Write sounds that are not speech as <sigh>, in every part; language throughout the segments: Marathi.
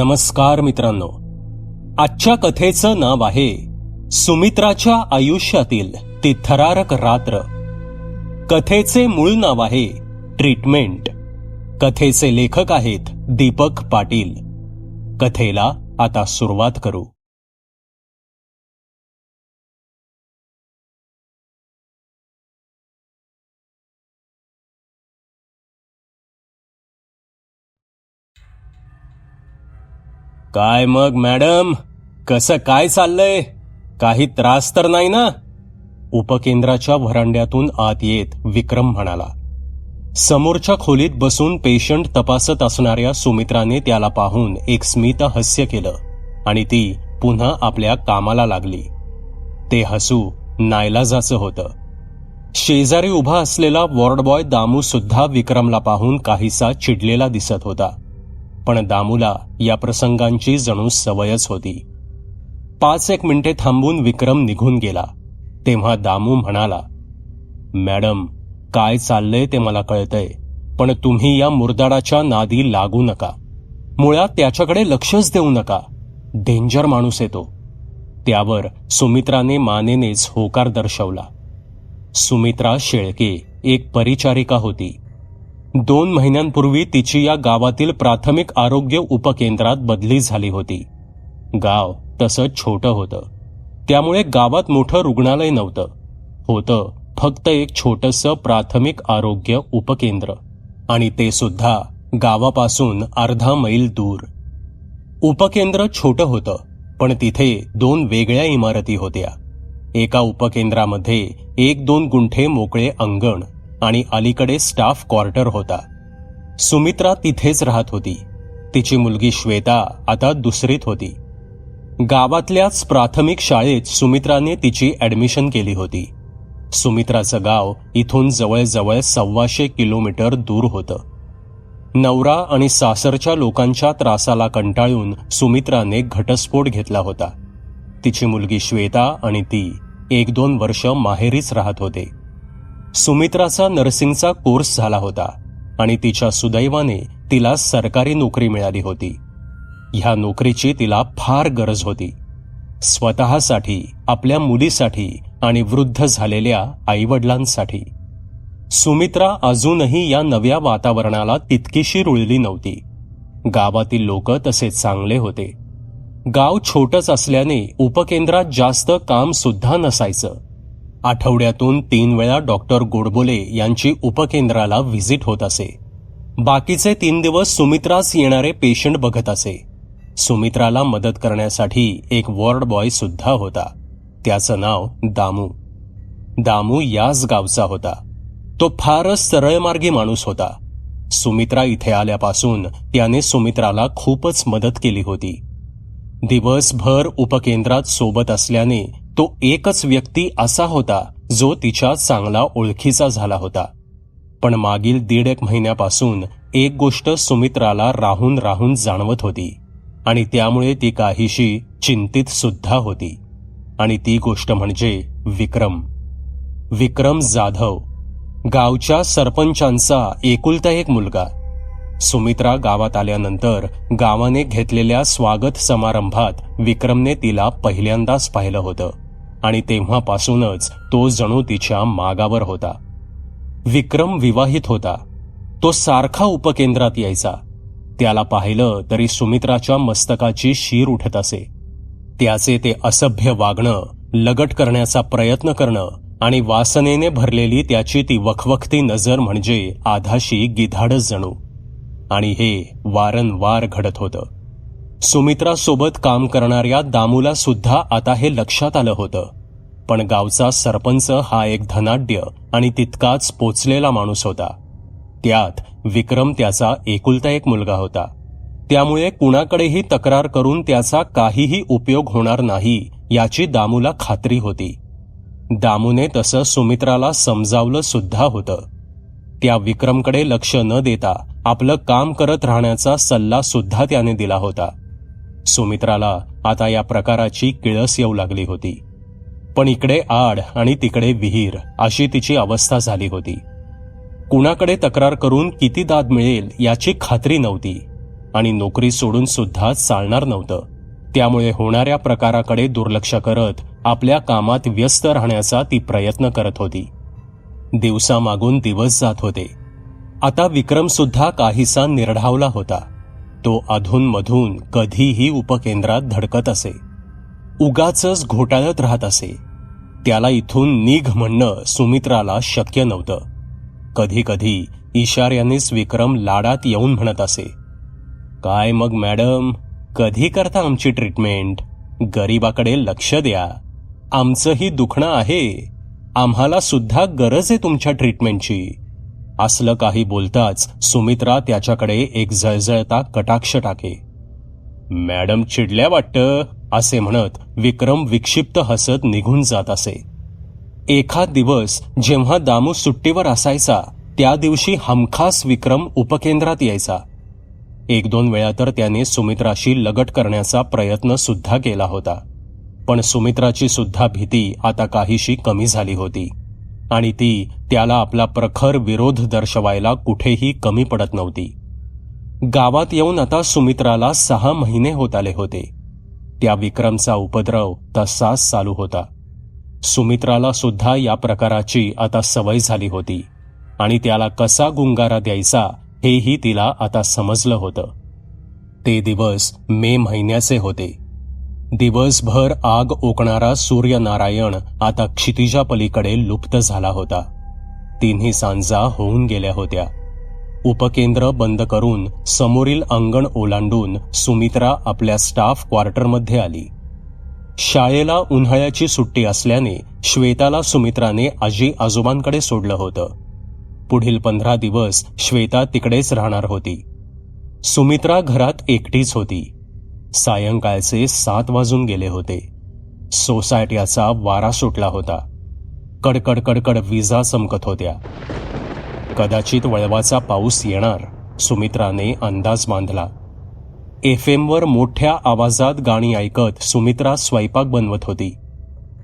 नमस्कार मित्रांनो. आजच्या कथेचं नाव आहे सुमित्राच्या आयुष्यातील ती थरारक रात्र. कथेचे मूळ नाव आहे ट्रीटमेंट. कथेचे लेखक आहेत दीपक पाटील. कथेला आता सुरुवात करू. काय मग मॅडम? कसं काय चाललंय? काही त्रास तर नाही ना? उपकेंद्राच्या व्हरांड्यातून आत येत विक्रम म्हणाला. समोरच्या खोलीत बसून पेशंट तपासत असणाऱ्या सुमित्राने त्याला पाहून एक स्मित हास्य केलं आणि ती पुन्हा आपल्या कामाला लागली. ते हसू नायलाजाचं होतं. शेजारी उभा असलेला वॉर्ड बॉय दामू सुद्धा विक्रमला पाहून काहीसा चिडलेला दिसत होता. पण दामूला या प्रसंगांची जणू सवयच होती. पाच एक मिनिटे थांबून विक्रम निघून गेला. तेव्हा दामू म्हणाला मॅडम काय चाललंय ते मला कळतंय पण तुम्ही या मुरदाडाच्या नादी लागू नका. मुळात त्याच्याकडे लक्षच देऊ नका. डेंजर माणूस येतो त्यावर सुमित्राने मानेनेच होकार दर्शवला. सुमित्रा शेळके एक परिचारिका होती. दोन महिन्यांपूर्वी तिची या गावातील प्राथमिक आरोग्य उपकेंद्रात बदली झाली होती. गाव तसं छोटं होतं. त्यामुळे गावात मोठं रुग्णालय नव्हतं. होतं फक्त एक छोटंसं प्राथमिक आरोग्य उपकेंद्र. आणि ते सुद्धा गावापासून अर्धा मैल दूर. उपकेंद्र छोटं होतं पण तिथे दोन वेगळ्या इमारती होत्या. एका उपकेंद्रामध्ये एक दोन गुंठे मोकळे अंगण आणि अलीकडे स्टाफ क्वार्टर होता. सुमित्रा तिथेच राहत होती. तिची मुलगी श्वेता आता दुसरीत होती. गावातल्याच प्राथमिक शाळेत सुमित्राने तिची ॲडमिशन केली होती. सुमित्राचं गाव इथून जवळजवळ सव्वाशे किलोमीटर दूर होतं. नवरा आणि सासरच्या लोकांच्या त्रासाला कंटाळून सुमित्राने घटस्फोट घेतला होता. तिची मुलगी श्वेता आणि ती एक दोन वर्ष माहेरीच राहत होते. सुमित्राचा नर्सिंगचा कोर्स झाला होता आणि तिच्या सुदैवाने तिला सरकारी नोकरी मिळाली होती. ह्या नोकरीची तिला फार गरज होती. स्वतःसाठी आपल्या मुलीसाठी आणि वृद्ध झालेल्या आईवडिलांसाठी. सुमित्रा अजूनही या नव्या वातावरणाला तितकीशी रुळली नव्हती. गावातील लोक तसे चांगले होते. गाव छोटच असल्याने उपकेंद्रात जास्त काम सुद्धा नसायचं. आठवड्यातून तीन वेळा डॉक्टर गोडबोले यांची उपकेंद्राला व्हिजिट होत असे. बाकीचे तीन दिवस सुमित्रास येणारे पेशंट बघत असे. सुमित्राला मदत करण्यासाठी एक वॉर्ड बॉय सुद्धा होता. त्याचं नाव दामू. दामू याच गावचा होता. तो फारच सरळमार्गी माणूस होता. सुमित्रा इथे आल्यापासून त्याने सुमित्राला खूपच मदत केली होती. दिवसभर उपकेंद्रात सोबत असल्याने तो एकच व्यक्ती असा होता जो तिच्या चांगला ओळखीचा झाला होता. पण मागील दीड एक महिन्यापासून एक गोष्ट सुमित्राला राहून राहून जाणवत होती आणि त्यामुळे ती काहीशी चिंतित सुद्धा होती. आणि ती गोष्ट म्हणजे विक्रम. विक्रम जाधव गावच्या सरपंचांचा एकुलता एक मुलगा. सुमित्रा गावात आल्यानंतर गावाने घेतलेल्या स्वागत समारंभात विक्रमने तिला पहिल्यांदाच पाहिलं होतं. आणि तेव्हापासूनच तो जणू तिच्या मागावर होता. विक्रम विवाहित होता. तो सारखा उपकेंद्रात यायचा. त्याला पाहिलं तरी सुमित्राच्या मस्तकाची शीर उठत असे. त्याचे ते असभ्य वागणं लगट करण्याचा प्रयत्न करणं आणि वासनेने भरलेली त्याची ती वखवखती नजर म्हणजे आधाशी गिधाडच जणू. आणि हे वारंवार घडत होतं. सुमित्रासोबत काम करणाऱ्या दामूला सुद्धा आता हे लक्षात आलं होतं. पण गावचा सरपंच हा एक धनाढ्य आणि तितकाच पोचलेला माणूस होता. त्यात विक्रम त्याचा एकुलता एक मुलगा होता. त्यामुळे कुणाकडेही तक्रार करून त्याचा काहीही उपयोग होणार नाही याची दामूला खात्री होती. दामूने तसं सुमित्राला समजावलं सुद्धा होतं. त्या विक्रमकडे लक्ष न देता आपलं काम करत राहण्याचा सल्ला सुद्धा त्याने दिला होता. सुमित्राला आता या प्रकाराची किळस येऊ लागली होती. पण इकडे आड आणि तिकडे विहीर अशी तिची अवस्था झाली होती. कुणाकडे तक्रार करून किती दाद मिळेल याची खात्री नव्हती आणि नोकरी सोडून सुद्धा चालणार नव्हतं. त्यामुळे होणाऱ्या प्रकाराकडे दुर्लक्ष करत आपल्या कामात व्यस्त राहण्याचा ती प्रयत्न करत होती. दिवसामागून दिवस जात होते. आता विक्रम सुद्धा काहीसा निर्ढावला होता. तो अधूनमधून कधीही उपकेंद्रात धडकत असे. उगाच घोटाळत राहत असे. त्याला इथून निघ म्हणणं सुमित्राला शक्य नव्हतं. कधी कधी इशाऱ्यानेच विक्रम लाडात येऊन म्हणत असे काय मग मॅडम? कधी करता आमची ट्रीटमेंट? गरीबाकडे लक्ष द्या. आमचंही दुखणं आहे. आम्हाला सुद्धा गरज आहे तुमच्या ट्रीटमेंटची. असलं काही बोलताच सुमित्रा त्याच्याकडे एक जळजळता कटाक्ष टाके. मॅडम चिडल्या वाटतं? असे म्हणत विक्रम विक्षिप्त हसत निघून जात असे. एखाद दिवस जेव्हा दामू सुट्टीवर असायचा त्या दिवशी हमखास विक्रम उपकेंद्रात यायचा. एक दोन वेळा तर त्याने सुमित्राशी लगट करण्याचा प्रयत्न सुद्धा केला होता. पण सुमित्राची सुद्धा भीती आता काहीशी कमी झाली होती. आणि ती त्याला आपला प्रखर विरोध दर्शवायला कुठेही कमी पडत नव्हती. गावात येऊन आता सुमित्राला सहा महिने होत आले होते. त्या विक्रमचा उपद्रव तसाच चालू होता. सुमित्राला सुद्धा या प्रकाराची आता सवय झाली होती आणि त्याला कसा गुंगारा द्यायचा हेही तिला आता समजलं होतं. ते दिवस मे महिन्याचे होते. दिवसभर आग ओकणारा सूर्यनारायण आता क्षितिजा पलीकडे लुप्त झाला होता. तिन्ही सांजा होऊन गेल्या होत्या. उपकेंद्र बंद करून समोरील अंगण ओलांडून सुमित्रा आपल्या स्टाफ क्वार्टरमध्ये आली. शाळेला उन्हाळ्याची सुट्टी असल्याने श्वेताला सुमित्राने आजी आजोबांकडे सोडलं होतं. पुढील पंधरा दिवस श्वेता तिकडेच राहणार होती. सुमित्रा घरात एकटीच होती. सायंकाळचे सात वाजून गेले होते. सोसायट्याचा वारा सुटला होता. कडकड कडकड विजा चमकत होत्या. कदाचित वळवाचा पाऊस येणार सुमित्राने अंदाज बांधला. एफ एमवर मोठ्या आवाजात गाणी ऐकत सुमित्रा स्वयंपाक बनवत होती.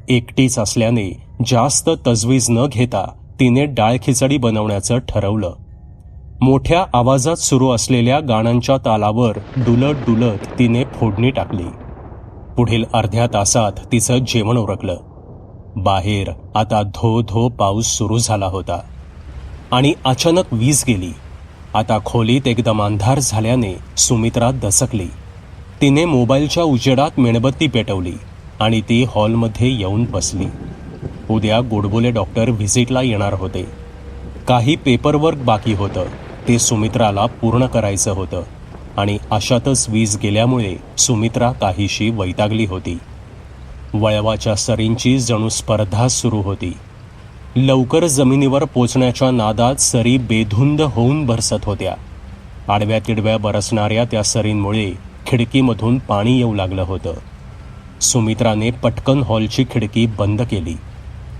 एकटीच असल्याने जास्त तजवीज न घेता तिने डाळ खिचडी बनवण्याचं ठरवलं. मोठ्या आवाजात सुरू असलेल्या गाण्यांच्या तालावर डुलत डुलत तिने फोडणी टाकली. पुढील अर्ध्या तासात तिचं जेवण उरकलं. बाहेर आता धो धो पाऊस सुरू झाला होता. आणि अचानक वीज गेली. आता खोलीत एकदम अंधार झाल्याने सुमित्रा दसकली. तिने मोबाईलच्या उजेडात मेणबत्ती पेटवली आणि ती हॉलमध्ये येऊन बसली. उद्या गोडबोले डॉक्टर व्हिजिटला येणार होते. काही पेपरवर्क बाकी होतं. ते सुमित्राला पूर्ण करायचं होतं. आणि अशातच वीज गेल्यामुळे सुमित्रा काहीशी वैतागली होती. वळवाच्या सरींची जणू स्पर्धा सुरू होती. लवकर जमिनीवर पोचण्याच्या नादात सरी बेधुंद होऊन बरसत होत्या. आडव्या तिडव्या बरसणाऱ्या त्या सरींमुळे खिडकीमधून पाणी येऊ लागलं होतं. सुमित्राने पटकन हॉलची खिडकी बंद केली.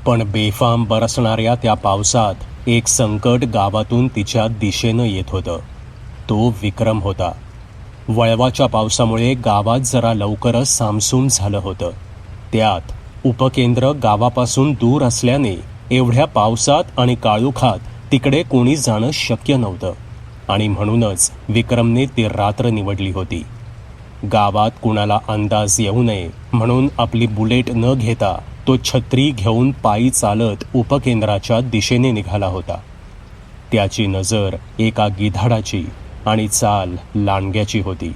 पण बेफाम बरसणाऱ्या त्या पावसात एक संकट गावातून तिच्या दिशेनं येत होतं. तो विक्रम होता. वळवाच्या पावसामुळे गावात जरा लवकरच सामसूम झालं होतं. त्यात उपकेंद्र गावापासून दूर असल्याने एवढ्या पावसात आणि काळोखात तिकडे कोणी जाणं शक्य नव्हतं. आणि म्हणूनच विक्रमने ती रात्र निवडली होती. गावात कुणाला अंदाज येऊ नये म्हणून आपली बुलेट न घेता तो छत्री घेऊन पायी चालत उपकेंद्राच्या दिशेने निघाला होता. त्याची नजर एका गिधाडाची आणि चाल लांडग्याची होती.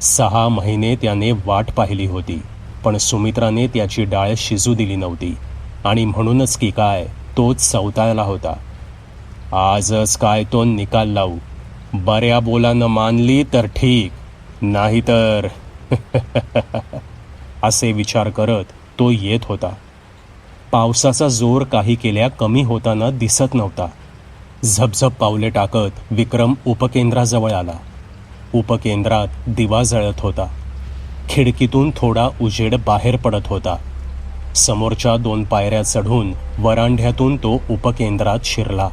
सहा महिने त्याने वाट पाहिली होती पण सुमित्राने त्याची डाळ शिजू दिली नव्हती. आणि म्हणूनच की काय तोच चौताळला होता. आजच काय तो निकाल लावू. बऱ्या बोलानं मानली तर ठीक नाहीतर <laughs> असे विचार करत तो येत होता. पावसाचा जोर काही केल्या कमी होताना दिसत नव्हता. झपझप पावले टाकत विक्रम उपकेंद्राजवळ आला. उपकेंद्रात दिवा जळत होता. खिडकीतून थोडा उजेड बाहेर पडत होता. समोरच्या दोन पायऱ्या चढून वरांढ्यातून तो उपकेंद्रात शिरला.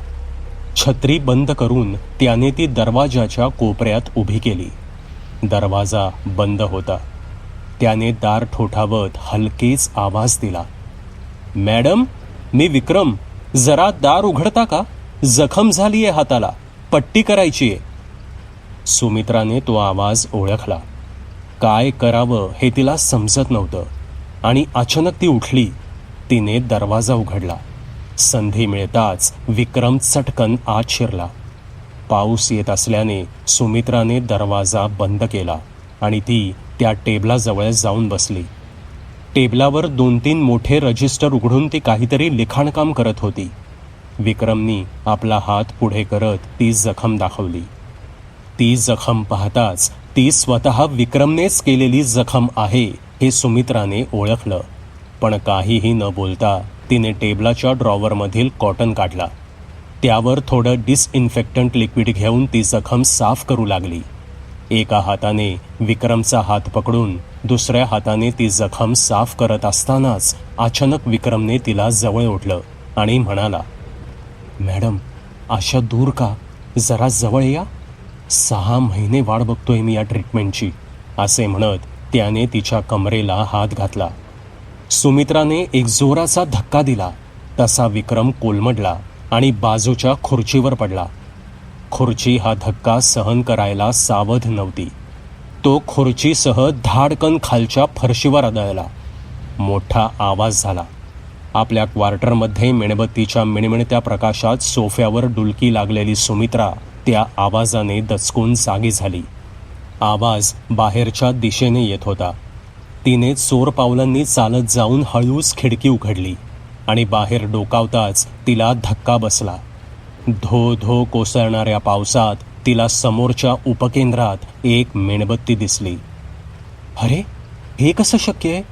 छत्री बंद करून त्याने ती दरवाजाच्या कोपऱ्यात उभी केली. दरवाजा बंद होता. त्याने दार ठोठावत हलकेच आवाज दिला. मॅडम मी विक्रम. जरा दार उघडता का? जखम झालीये हाताला. पट्टी करायची सुमित्राने तो आवाज ओळखला. काय करावं हे तिला समजत नव्हतं. आणि अचानक ती उठली. तिने दरवाजा उघडला. संधी मिळताच विक्रम चटकन आत शिरला. पाऊस येत असल्याने सुमित्राने दरवाजा बंद केला आणि ती त्या टेबलाजवळ जाऊन बसली. टेबलावर दोन तीन मोठे रजिस्टर उघडून ती काहीतरी लिखाणकाम करत होती. विक्रमनी आपला हात पुढे करत ती जखम दाखवली. ती जखम पाहताच ती स्वतः विक्रमनेच केलेली जखम आहे. हे सुमित्राने ओळखलं. पण काहीही न बोलता तिने टेबलाच्या ड्रॉवरमधील कॉटन काढला. त्यावर थोडं डिसइन्फेक्टंट लिक्विड घेऊन ती जखम साफ करू लागली. एका हाताने विक्रमचा हात पकडून दुसऱ्या हाताने ती जखम साफ करत असतानाच अचानक विक्रमने तिला जवळ ओढलं आणि म्हणाला मॅडम अशा दूर का? जरा जवळ या? सहा महिने वाट बघतोय मी या ट्रीटमेंटची असे म्हणत त्याने तिच्या कमरेला हात घातला. सुमित्राने एक जोराचा धक्का दिला. तसा विक्रम कोलमडला आणि बाजूच्या खुर्चीवर पडला. खुर्ची हा धक्का सहन करायला सावध नव्हती. तो खुर्चीसह धाडकन खालच्या फरशीवर आदळला. मोठा आवाज झाला. आपल्या क्वार्टरमध्ये मेणबत्तीच्या मिणमिणत्या प्रकाशात सोफ्यावर डुलकी लागलेली सुमित्रा त्या आवाजाने दचकून जागी झाली. आवाज बाहेरच्या दिशेने येत होता. तिने चोर पावलांनी चालत जाऊन हळूच खिडकी उघडली आणि बाहेर डोकावताच तिला धक्का बसला. धो धो कोसळणाऱ्या पावसात तिला समोरच्या उपकेंद्रात एक मेणबत्ती दिसली. अरे हे कसं शक्य आहे?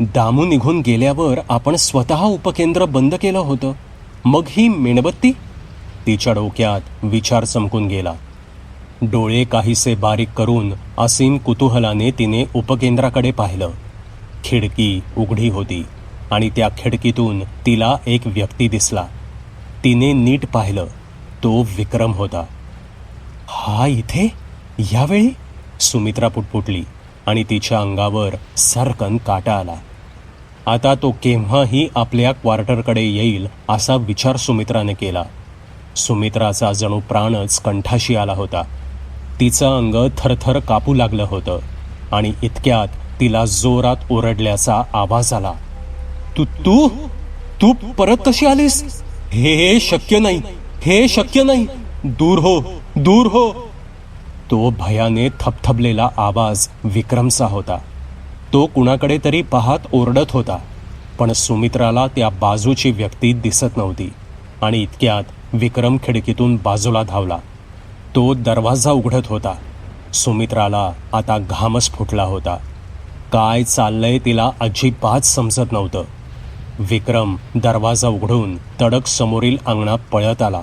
दामू निघून गेल्यावर आपण स्वतः उपकेंद्र बंद केलं होतं. मग ही मेणबत्ती? तिच्या डोक्यात विचार चमकून गेला. डोळे काहीसे बारीक करून असीम कुतूहलाने तिने उपकेंद्राकडे पाहिलं. खिडकी उघडी होती आणि त्या खिडकीतून तिला एक व्यक्ती दिसला. तिने नीट पाहिलं. तो विक्रम होता. हा इथे? यावेळी? सुमित्रा पुटपुटली आणि तिच्या अंगावर सरकन काटा आला. आता तो केव्हाही आपल्या क्वार्टरकडे येईल असा विचार सुमित्राने केला. सुमित्राचा जणू प्राणच कंठाशी आला होता. तिचं अंग थरथर कापू लागलं होतं आणि इतक्यात तिला जोरात ओरडल्याचा आवाज आला. तू तू? तू परत कशी आलीस? हे हे शक्य नाही. हे शक्य नाही. दूर हो दूर हो. तो भयाने थपथपलेला आवाज विक्रमचा होता. तो कुणाकडे तरी पाहत ओरडत होता पण सुमित्राला त्या बाजूची व्यक्ती दिसत नव्हती आणि इतक्यात विक्रम खिडकीतून बाजूला धावला. तो दरवाजा उघडत होता. सुमित्राला आता घामच फुटला होता. काय चाललंय तिला अजिबात समजत नव्हतं. विक्रम दरवाजा उघडून तडक समोरील अंगणात पळत आला.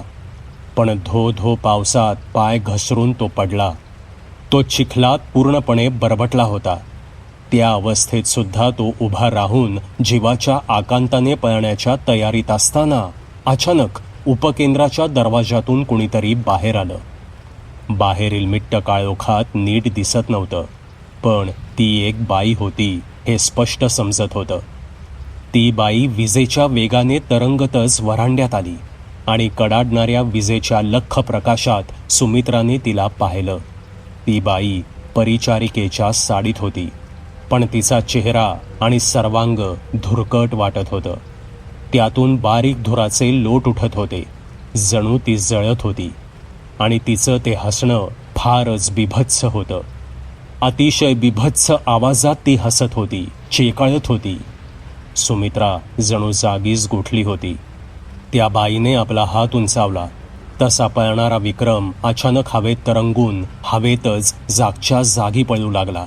पण धो धो पावसात पाय घसरून तो पडला. तो चिखलात पूर्णपणे बरबटला होता. त्या अवस्थेत सुद्धा तो उभा राहून जीवाच्या आकांताने पळण्याच्या तयारीत असताना अचानक उपकेंद्राच्या दरवाजातून कुणीतरी बाहेर आलं. बाहेरील मिट्ट काळोखात नीट दिसत नव्हतं पण ती एक बाई होती हे स्पष्ट समजत होतं. ती बाई विजेच्या वेगाने तरंगतच वरांड्यात आली आणि कडाडणाऱ्या विजेच्या लख प्रकाशात सुमित्राने तिला पाहिलं. ती बाई परिचारिकेच्या साडीत होती पण तिचा चेहरा आणि सर्वांग धुरकट वाटत होतं. त्यातून बारीक धुराचे लोट उठत होते. जणू ती जळत होती. आणि तिचं ते हसणं फारच बिभत्स होतं. अतिशय बिभत्स आवाजात ती हसत होती चेकाळत होती. सुमित्रा जणू जागीच गोठली होती. त्या बाईने आपला हात उंचावला. तसा पळणारा विक्रम अचानक हवेत तरंगून हवेतच जागच्या जागी पळू लागला.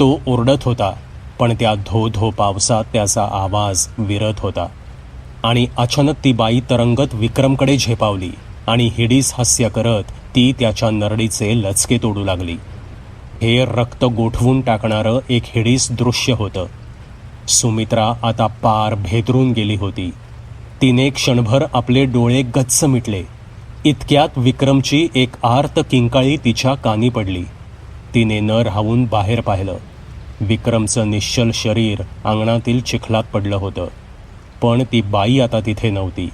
तो ओरडत होता पण त्या धो धो पावसात त्याचा आवाज विरत होता. आणि अचानक ती बाई तरंगत विक्रमकडे झेपावली. आणि हिडीस हास्य करत ती त्याच्या नरडीचे लचके तोडू लागली. हे रक्त गोठवून टाकणारं एक हिडीस दृश्य होतं. सुमित्रा आता पार भेदरून गेली होती. तिने क्षणभर आपले डोळे गच्च मिटले. इतक्यात विक्रमची एक आर्त किंकाळी तिच्या कानी पडली. तिने न राहून बाहेर पाहिलं. विक्रमचं निश्चल शरीर अंगणातील चिखलात पडलं होतं. पण ती बाई आता तिथे नव्हती.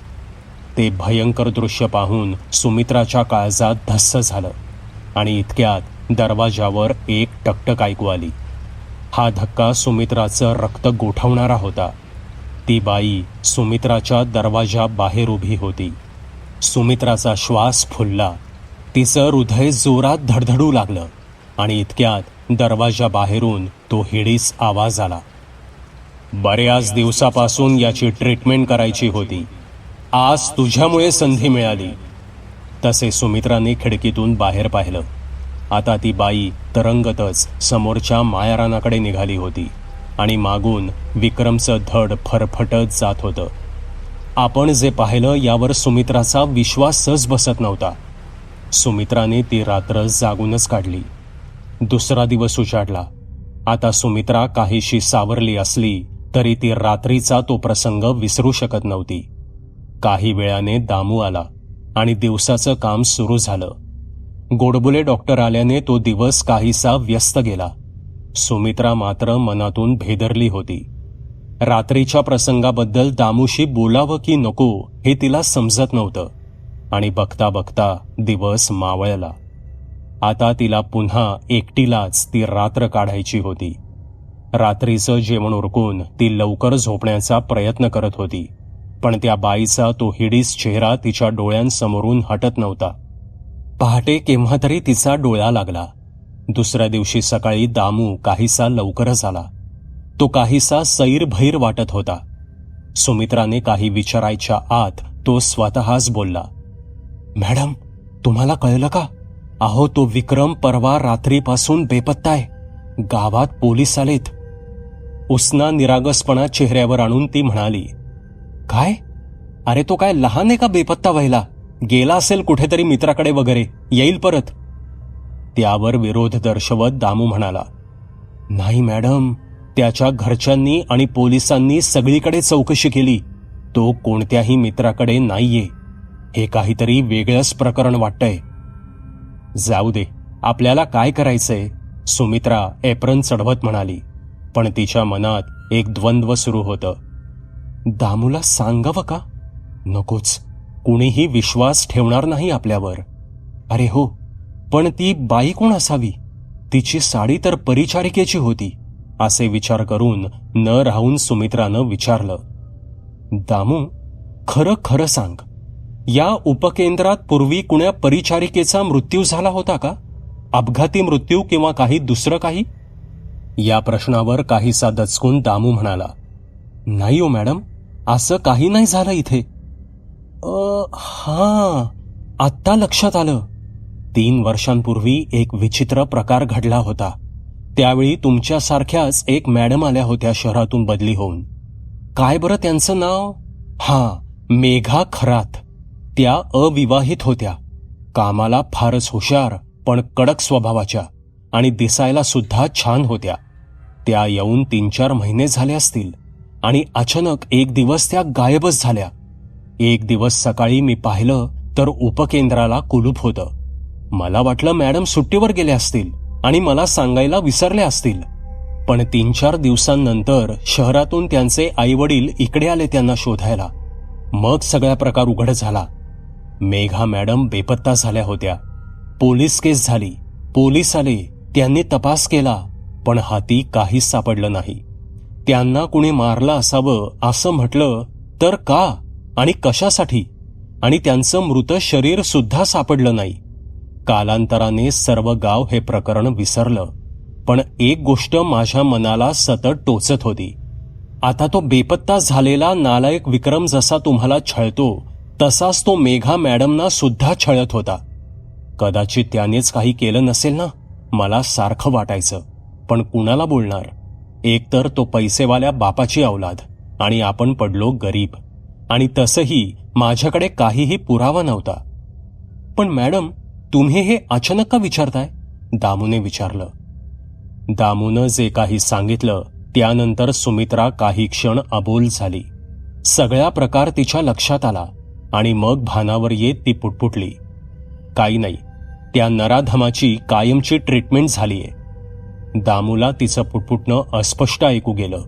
ते भयंकर दृश्य पाहून सुमित्राच्या काळजात धस्स झालं आणि इतक्यात दरवाजावर एक टकटक ऐकू आली. हा धक्का सुमित्राचं रक्त गोठवणारा होता. ती बाई सुमित्राच्या दरवाजा बाहेर उभी होती. सुमित्राचा श्वास फुलला. तिचं हृदय जोरात धडधडू लागलं आणि इतक्यात दरवाजा बाहेरून तो हिडीस आवाज आला. बऱ्याच दिवसापासून याची ट्रीटमेंट करायची होती. आज तुझ्यामुळे संधी मिळाली. तसे सुमित्राने खिडकीतून बाहेर पाहिलं. आता ती बाई तरंगतच समोरच्या मायारानाकडे निघाली होती आणि मागून विक्रमचं धड फरफटत जात होतं. आपण जे पाहिलं यावर सुमित्राचा विश्वासच बसत नव्हता. सुमित्राने ती रात्र जागूनच काढली. दुसरा दिवस उजाडला. आता सुमित्रा काहीशी सावरली असली तरी ती रात्रीचा तो प्रसंग विसरू शकत नव्हती. काही वेळाने दामू आला आणि दिवसाचं काम सुरू झालं. गोडबुले डॉक्टर आल्याने तो दिवस काहीसा व्यस्त गेला. सुमित्रा मात्र मनातून भेदरली होती. रात्रीच्या प्रसंगाबद्दल दामूशी बोलावं की नको हे तिला समजत नव्हतं आणि बघता बघता दिवस मावळला. आता तिला पुन्हा एकटीलाच ती रात्र काढायची होती. रात्रीचं जेवण उरकून ती लवकर झोपण्याचा प्रयत्न करत होती. पण त्या बाईचा तो हिडीस चेहरा तिच्या डोळ्यांसमोरून हटत नव्हता. पहाटे केव्हा तरी तिचा डोळा लागला. दुसऱ्या दिवशी सकाळी दामू काहीसा लवकरच आला तो काहीसा सैरभैर वाटत होता. सुमित्राने काही विचारायच्या आत तो स्वतःच बोलला मॅडम तुम्हाला कळलं का? अहो तो विक्रम परवा रात्रीपासून बेपत्ता आहे. गावात पोलीस आलेत. उसना निरागसपणा चेहऱ्यावर आणून ती म्हणाली काय? अरे तो काय लहान आहे का बेपत्ता व्हायला? गेला असेल कुठेतरी मित्राकडे वगैरे. येईल परत. त्यावर विरोध दर्शवत दामू म्हणाला नाही मॅडम. त्याच्या घरच्यांनी आणि पोलिसांनी सगळीकडे चौकशी केली. तो कोणत्याही मित्राकडे नाहीये. हे काहीतरी वेगळंच प्रकरण वाटतंय. जाऊ दे. आपल्याला काय करायचंय? सुमित्रा एप्रन चढवत म्हणाली. पण तिच्या मनात एक द्वंद्व सुरू होतं. दामूला सांगावं का? नकोच. कुणीही विश्वास ठेवणार नाही आपल्यावर. अरे हो पण ती बाई कोण असावी? तिची साडी तर परिचारिकेची होती असे विचार करून न राहून सुमित्रानं विचारलं. दामू खरं खरं सांग या उपकेंद्रात पूर्वी कुण्या परिचारिकेचा मृत्यू झाला होता का? अपघाती मृत्यू किंवा काही दुसरं काही? या प्रश्नावर काहीसा दचकून दामू म्हणाला नाही हो मॅडम. असं काही नाही झालं इथे. हां हा आत्ता लक्षात आलं. तीन वर्षांपूर्वी एक विचित्र प्रकार घडला होता. त्यावेळी तुमच्यासारख्याच एक मॅडम आल्या होत्या शहरातून बदली होऊन. काय बरं त्यांचं नाव? हा मेघा खरात. त्या अविवाहित होत्या. कामाला फारच हुशार पण कडक स्वभावाच्या आणि दिसायला सुद्धा छान होत्या. त्या येऊन तीन चार महिने झाले असतील. आणि अचानक एक दिवस त्या गायबच झाल्या. एक दिवस सकाळी मी पाहिलं तर उपकेंद्राला कुलूप होतं. मला वाटलं मॅडम सुट्टीवर गेल्या असतील आणि मला सांगायला विसरले असतील. पण तीन चार दिवसांनंतर शहरातून त्यांचे आई वडील इकडे आले त्यांना शोधायला. मग सगळा प्रकार उघड झाला. मेघा मॅडम बेपत्ता झाल्या होत्या. पोलीस केस झाली. पोलीस आले. त्यांनी तपास केला. पण हाती काहीच सापडलं नाही. त्यांना कुणी मारलं असावं असं म्हटलं तर का आणि कशासाठी? आणि त्यांचं मृत शरीर सुद्धा सापडलं नाही. कालांतराने सर्व गाव हे प्रकरण विसरलं. पण एक गोष्ट माझ्या मनाला सतत टोचत होती. आता तो बेपत्ता झालेला नालायक विक्रम जसा तुम्हाला छळतो तसाच तो मेघा मॅडमना सुद्धा छळत होता. कदाचित त्यानेच काही केलं नसेल ना? मला सारखं वाटायचं. पण कुणाला बोलणार? एकतर तो पैसेवाल्या बापाची अवलाद आणि आपण पडलो गरीब. आणि तसंही माझ्याकडे काहीही पुरावा नव्हता. पण मॅडम तुम्ही हे अचानक का विचारताय? दामूने विचारलं. दामूनं जे काही सांगितलं त्यानंतर सुमित्रा काही क्षण अबोल झाली. सगळा प्रकार तिच्या लक्षात आला आणि मग भानावर येत ती पुटपुटली. काही नाही. त्या नराधमाची कायमची ट्रीटमेंट झालीये. दामूला तिचं पुटपुटणं अस्पष्ट ऐकू गेलं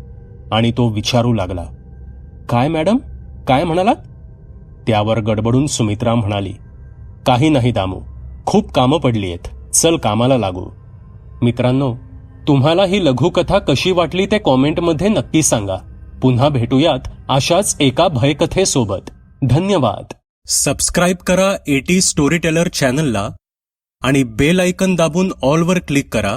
आणि तो विचारू लागला. काय मॅडम? काय म्हणालात? त्यावर गडबडून सुमित्रा म्हणाली काही नाही दामू खूप कामं पडली आहेत चल कामाला लागू. मित्रांनो तुम्हाला ही लघुकथा कशी वाटली ते कॉमेंटमध्ये नक्की सांगा. पुन्हा भेटूयात अशाच एका भयकथेसोबत. धन्यवाद. सबस्क्राईब करा एटी स्टोरी टेलर चॅनलला आणि बेल आयकन दाबून ऑलवर क्लिक करा.